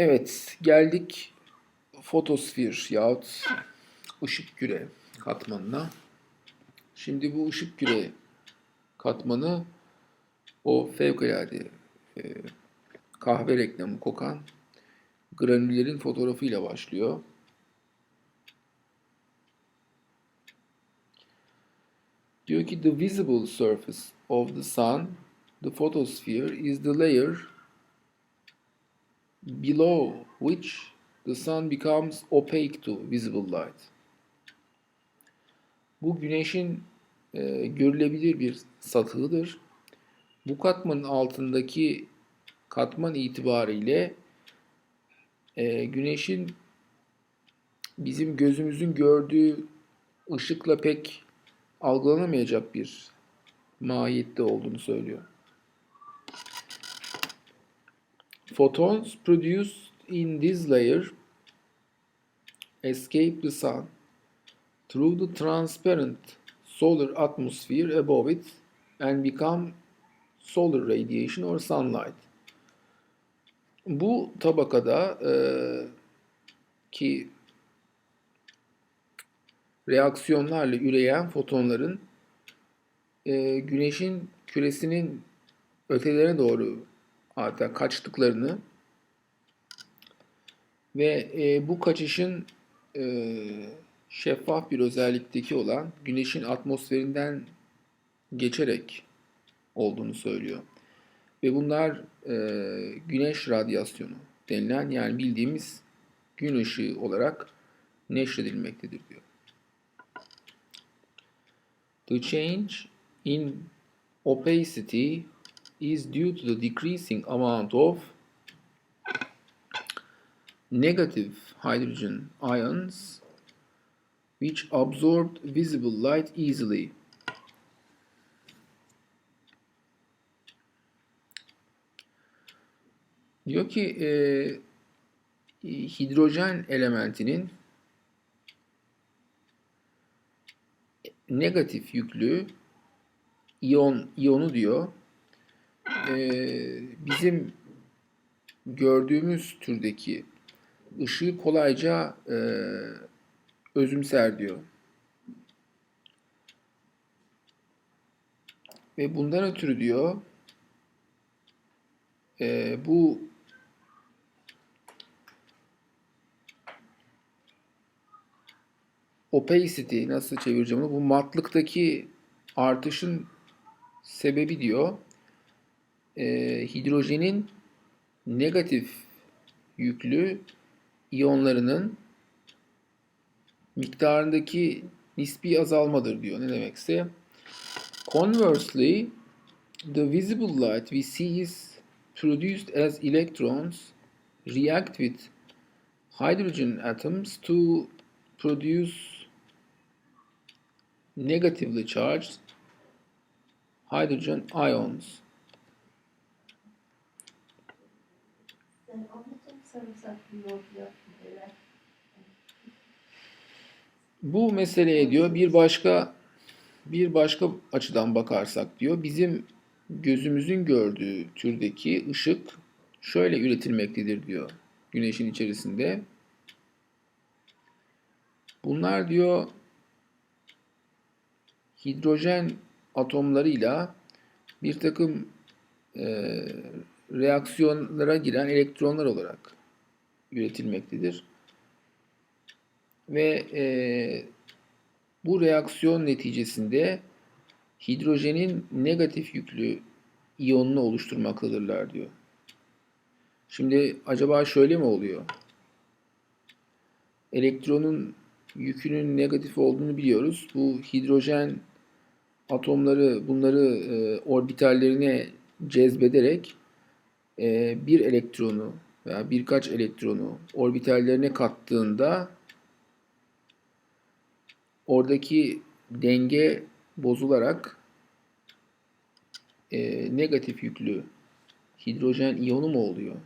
Evet, geldik fotosfer yahut ışık küre katmanına. Şimdi bu ışık küre katmanı o fevkalade e, kahve reklamı kokan granüllerin fotoğrafıyla başlıyor. Diyor ki the visible surface of the sun, the photosphere is the layer below which the sun becomes opaque to visible light. Bu güneşin e, görülebilir bir satığıdır. Bu katmanın altındaki katman itibariyle e, güneşin bizim gözümüzün gördüğü ışıkla pek algılanamayacak bir mahiyette olduğunu söylüyor. Photons produced in this layer escape the sun through the transparent solar atmosphere above it and become solar radiation or sunlight. Bu tabakada e, ki reaksiyonlarla üreyen fotonların e, güneşin küresinin ötelerine doğru hatta kaçtıklarını ve e, bu kaçışın e, şeffaf bir özellikteki olan güneşin atmosferinden geçerek olduğunu söylüyor. Ve bunlar e, güneş radyasyonu denilen yani bildiğimiz gün ışığı olarak neşredilmektedir diyor. The change in opacity is due to the decreasing amount of negative hydrogen ions which absorb visible light easily. Diyor ki e, hidrojen elementinin negatif yüklü iyon iyonu diyor. E, bizim gördüğümüz türdeki ışığı kolayca e, özümser diyor. Ve bundan ötürü diyor e, bu opacity nasıl çevireceğim onu? Bu matlıktaki artışın sebebi diyor e, hidrojenin negatif yüklü iyonlarının miktarındaki nispi azalmadır diyor. Ne demekse. Conversely, the visible light we see is produced as electrons react with hydrogen atoms to produce negatively charged hydrogen ions. Bu meseleye diyor bir başka bir başka açıdan bakarsak diyor bizim gözümüzün gördüğü türdeki ışık şöyle üretilmektedir diyor güneşin içerisinde. Bunlar diyor hidrojen atomlarıyla bir takım e, reaksiyonlara giren elektronlar olarak üretilmektedir. Ve e, bu reaksiyon neticesinde hidrojenin negatif yüklü iyonunu oluşturmaktadırlar diyor. Şimdi acaba şöyle mi oluyor? Elektronun yükünün negatif olduğunu biliyoruz. Bu hidrojen atomları bunları e, orbitallerine cezbederek bir elektronu veya birkaç elektronu orbitallerine kattığında oradaki denge bozularak e, negatif yüklü hidrojen iyonu mu oluyor?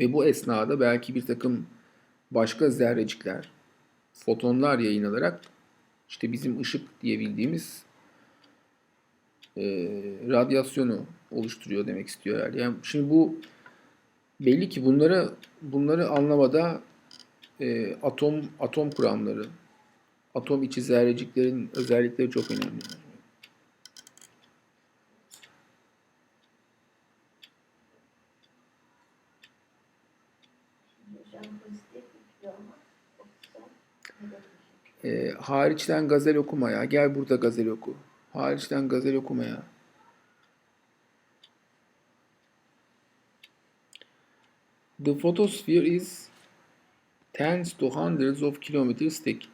Ve bu esnada belki bir takım başka zerrecikler, fotonlar yayınlanarak işte bizim ışık diye bildiğimiz e, radyasyonu oluşturuyor demek istiyor herhalde. Yani şimdi bu belli ki bunları bunları anlamada e, atom atom kuramları, atom içi zerreciklerin özellikleri çok önemli. E, hariçten gazel okumaya. Gel burada gazel oku. Hariçten gazel okumaya. The photosphere is tens to hundreds of kilometers thick.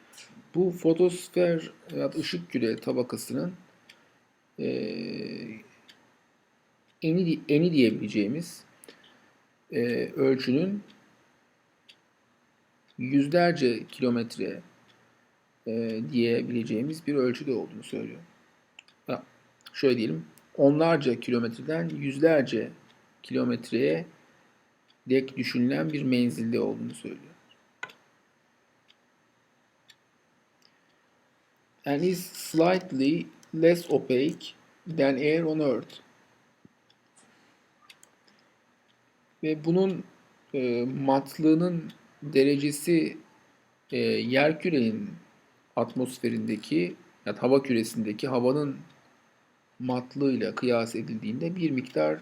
Bu fotosfer ya da ışık küre tabakasının eee, eni, eni diyebileceğimiz eee, ölçünün yüzlerce kilometre e, diyebileceğimiz bir ölçüde olduğunu söylüyor. Şöyle diyelim, onlarca kilometreden yüzlerce kilometreye dek düşünülen bir menzilde olduğunu söylüyor. And is slightly less opaque than air on Earth. Ve bunun e, matlığının derecesi e, yer kürenin atmosferindeki yani hava küresindeki havanın matlığıyla kıyas edildiğinde bir miktar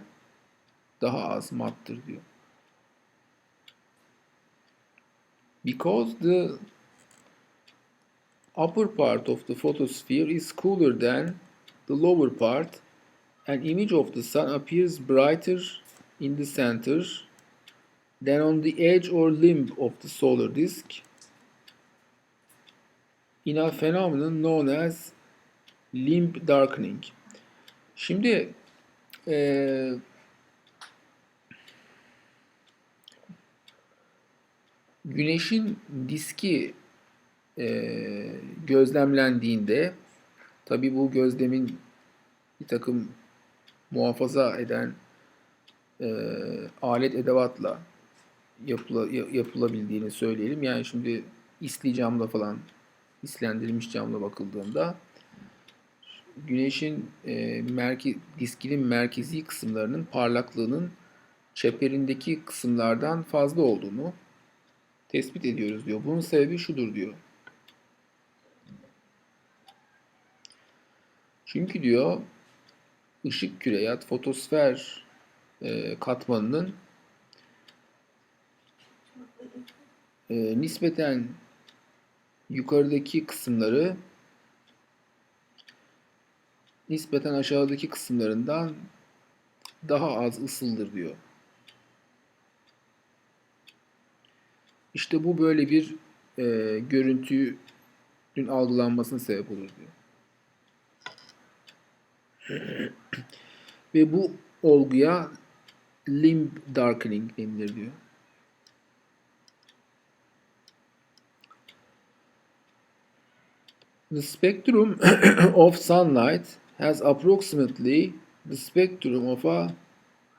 daha az mattır diyor. Because the upper part of the photosphere is cooler than the lower part, an image of the sun appears brighter in the center than on the edge or limb of the solar disk in a phenomenon known as limb darkening. Şimdi eee, Güneşin diski eee, gözlemlendiğinde tabi bu gözlemin bir takım muhafaza eden eee, alet edevatla yapıla, ya- yapılabildiğini söyleyelim. Yani şimdi isli camla falan islendirilmiş camla bakıldığında güneşin e, merke, diskinin merkezi kısımlarının parlaklığının çeperindeki kısımlardan fazla olduğunu tespit ediyoruz diyor. Bunun sebebi şudur diyor. Çünkü diyor ışık küre ya da fotosfer e, katmanının e, nispeten yukarıdaki kısımları nispeten aşağıdaki kısımlarından daha az ısıldır diyor. İşte bu böyle bir e, görüntünün algılanmasına sebep olur diyor. Ve bu olguya limb darkening denilir diyor. The spectrum of sunlight has approximately the spectrum of a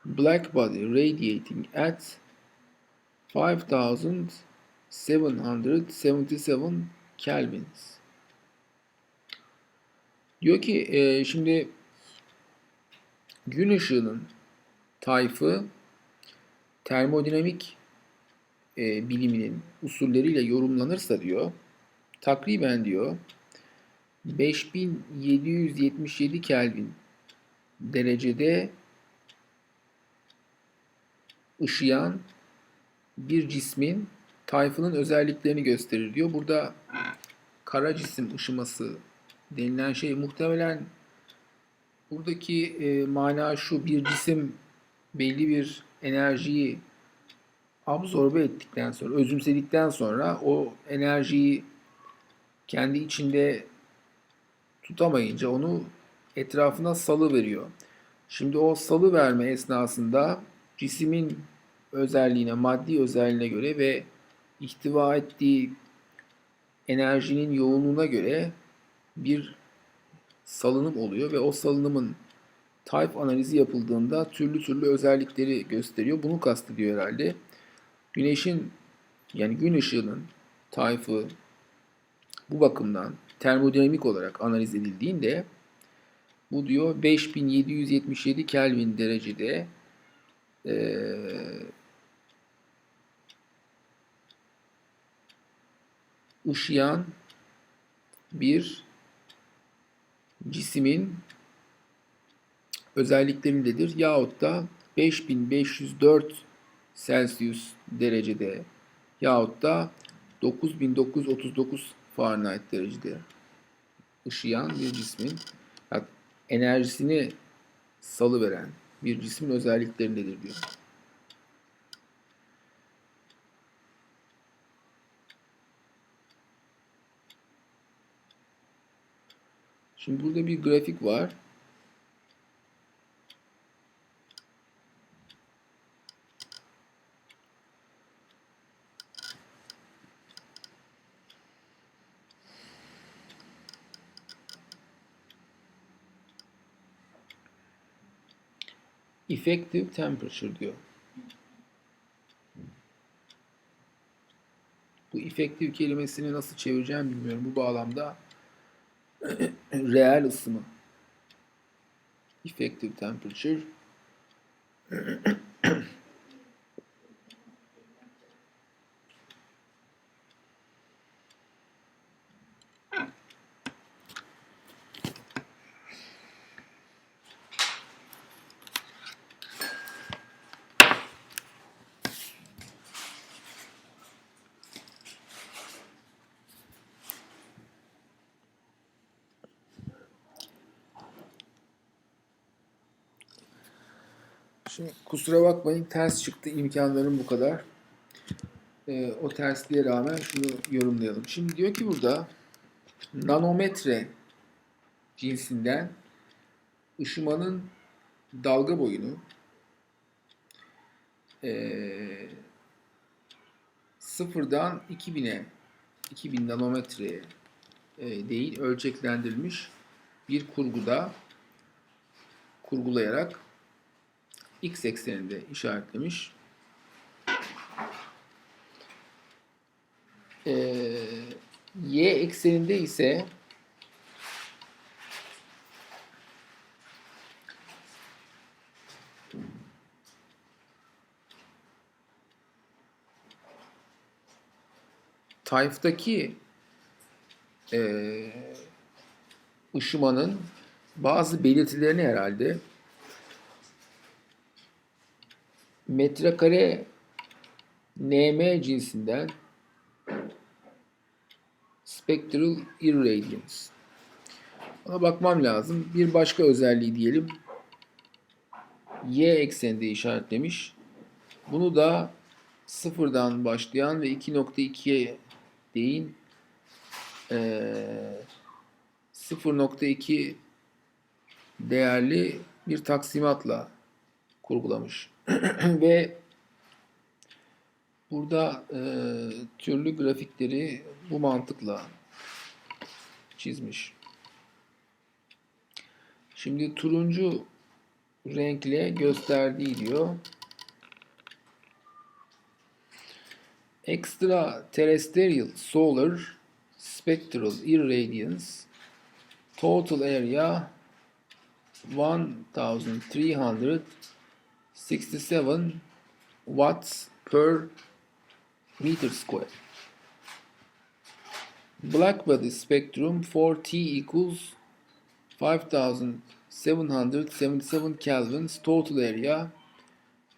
black body radiating at 5777 kelvins. Diyor ki e, şimdi gün ışığının tayfı termodinamik e, biliminin usulleriyle yorumlanırsa diyor takriben diyor 5777 Kelvin derecede ışıyan bir cismin tayfının özelliklerini gösterir diyor. Burada kara cisim ışıması denilen şey muhtemelen buradaki e, mana şu bir cisim belli bir enerjiyi absorbe ettikten sonra, özümsedikten sonra o enerjiyi kendi içinde tutamayınca onu etrafına salı veriyor. Şimdi o salı verme esnasında cismin özelliğine, maddi özelliğine göre ve ihtiva ettiği enerjinin yoğunluğuna göre bir salınım oluyor ve o salınımın type analizi yapıldığında türlü türlü özellikleri gösteriyor. Bunu kastediyor herhalde. Güneşin yani gün ışığının tayfı bu bakımdan termodinamik olarak analiz edildiğinde Bu diyor 5777 Kelvin derecede eee ışıyan bir cismin özelliklerindedir. Yahut da 5504 Celsius derecede yahut da 9939 Fahrenheit derecede ışıyan bir cismin yani enerjisini salıveren bir cismin özelliklerindedir diyor. Şimdi burada bir grafik var. Effective temperature diyor. Bu effective kelimesini nasıl çevireceğim bilmiyorum. Bu bağlamda reel ısımı. Effective temperature. Şimdi kusura bakmayın ters çıktı imkanlarım bu kadar. Ee, o tersliğe rağmen şunu yorumlayalım. Şimdi diyor ki burada nanometre cinsinden ışımanın dalga boyunu ee, sıfırdan 2000'e 2000 nanometreye e, değil ölçeklendirilmiş bir kurguda kurgulayarak x ekseninde işaretlemiş. Ee, y ekseninde ise tayftaki eee ışımanın bazı belirtilerini herhalde metrekare nm cinsinden spectral irradiance. Ona bakmam lazım. Bir başka özelliği diyelim. Y ekseninde işaretlemiş. Bunu da sıfırdan başlayan ve 2.2'ye değin eee 0.2 değerli bir taksimatla kurgulamış. Ve burada e, türlü grafikleri bu mantıkla çizmiş. Şimdi turuncu renkle gösterdiği diyor. Extra terrestrial solar spectral irradiance total area 1367 watts per meter square. Black body spectrum for T equals 5777 kelvins total area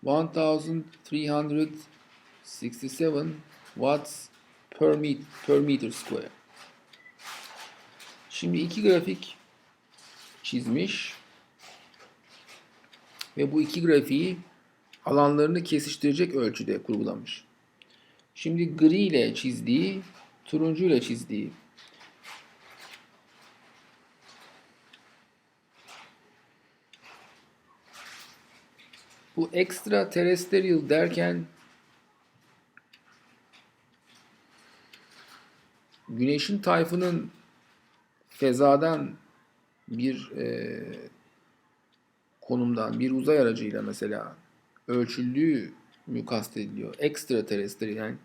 1367 watts per, met per meter square. Şimdi iki grafik çizmiş ve bu iki grafiği alanlarını kesiştirecek ölçüde kurgulamış. Şimdi gri ile çizdiği, turuncu ile çizdiği bu extra terrestrial derken Güneşin tayfının fezadan bir e, konumdan bir uzay aracıyla mesela ölçüldüğü mü kastediliyor? Ekstraterestri yani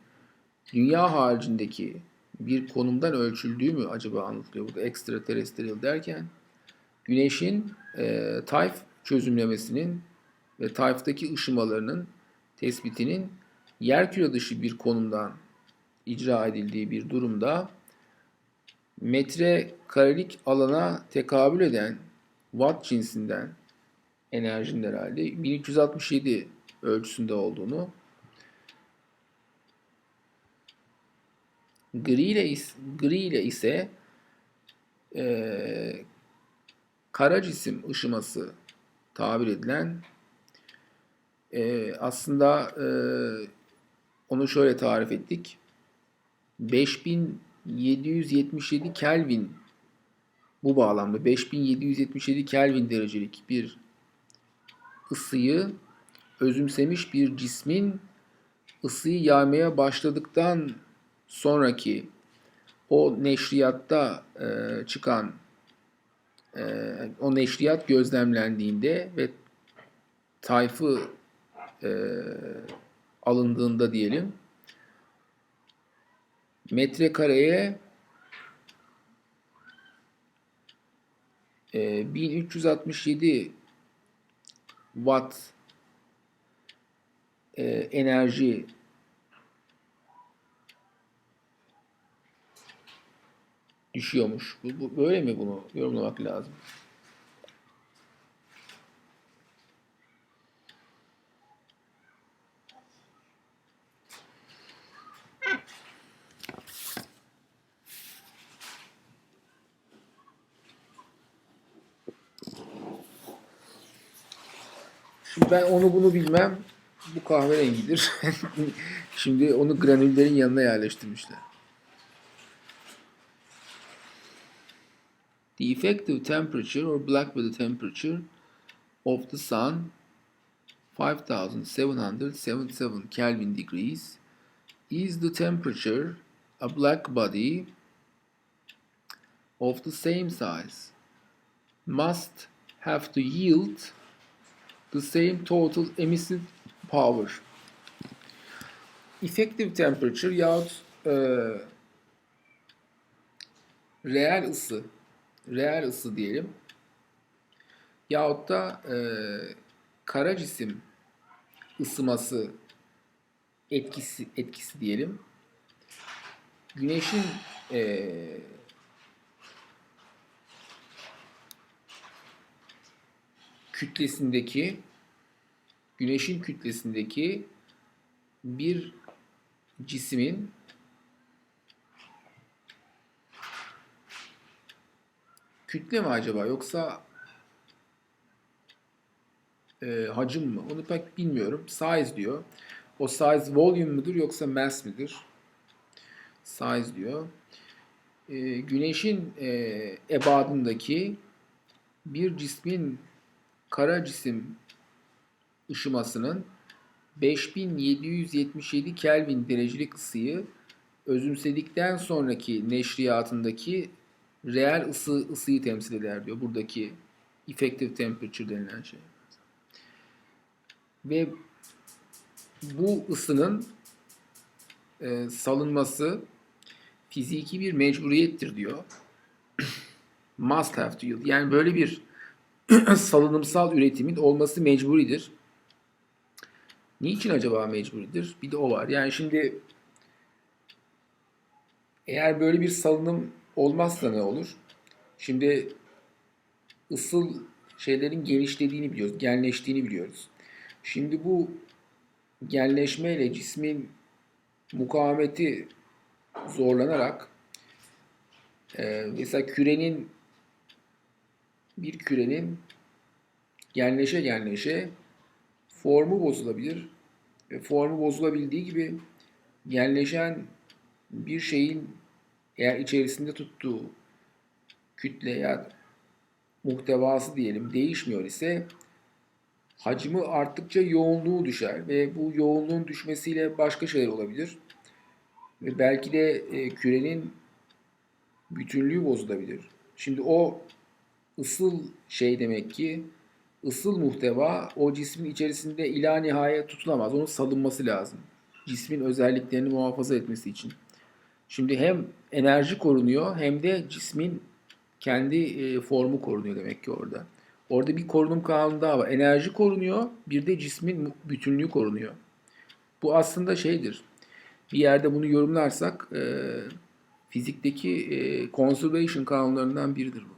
dünya haricindeki bir konumdan ölçüldüğü mü acaba anlatılıyor burada ekstraterrestrial derken Güneşin e, tayf çözümlemesinin ve tayftaki ışımalarının tespitinin yerküre dışı bir konumdan icra edildiği bir durumda metre karelik alana tekabül eden watt cinsinden enerjinin herhalde 1367 ölçüsünde olduğunu gri ile, is- gri ile ise eee kara cisim ışıması tabir edilen eee, aslında eee, onu şöyle tarif ettik. 5777 Kelvin bu bağlamda 5777 Kelvin derecelik bir ısıyı özümsemiş bir cismin ısıyı yaymaya başladıktan sonraki o neşriyatta e, çıkan e, o neşriyat gözlemlendiğinde ve tayfı e, alındığında diyelim metrekareye e, 1367 watt e, enerji düşüyormuş. Bu, bu- böyle mi bunu yorumlamak lazım? Ben onu bunu bilmem. Bu kahverengidir. Şimdi onu granüllerin yanına yerleştirmişler. The effective temperature or black body temperature of the sun 5777 Kelvin degrees is the temperature a black body of the same size must have to yield the same total emissive power. Effective temperature yahut e, reel ısı, reel ısı diyelim. Yahut da e, kara cisim ısıması etkisi etkisi diyelim. Güneşin e, kütlesindeki güneşin kütlesindeki bir cismin kütle mi acaba yoksa e, hacim mi? Onu pek bilmiyorum. Size diyor. O size volume mudur yoksa mass midir? Size diyor. E, güneşin e, ebadındaki bir cismin kara cisim ışımasının 5777 Kelvin derecelik ısıyı özümsedikten sonraki neşriyatındaki reel ısı ısıyı temsil eder diyor. Buradaki effective temperature denilen şey. Ve bu ısının e, salınması fiziki bir mecburiyettir diyor. Must have to yield. Yani böyle bir salınımsal üretimin olması mecburidir. Niçin acaba mecburidir? Bir de o var. Yani şimdi eğer böyle bir salınım olmazsa ne olur? Şimdi ısıl şeylerin genişlediğini biliyoruz, genleştiğini biliyoruz. Şimdi bu genleşmeyle cismin mukavemeti zorlanarak e, mesela kürenin bir kürenin genleşe genleşe formu bozulabilir. Ve formu bozulabildiği gibi genleşen bir şeyin eğer içerisinde tuttuğu kütle ya muhtevası diyelim değişmiyor ise hacmi arttıkça yoğunluğu düşer ve bu yoğunluğun düşmesiyle başka şeyler olabilir. Ve belki de e, kürenin bütünlüğü bozulabilir. Şimdi o ısıl şey demek ki ısıl muhteva o cismin içerisinde ila nihaya tutulamaz. Onun salınması lazım. Cismin özelliklerini muhafaza etmesi için. Şimdi hem enerji korunuyor hem de cismin kendi e, formu korunuyor demek ki orada. Orada bir korunum kanunu daha var. Enerji korunuyor, bir de cismin bütünlüğü korunuyor. Bu aslında şeydir. Bir yerde bunu yorumlarsak e, fizikteki e, conservation kanunlarından biridir bu.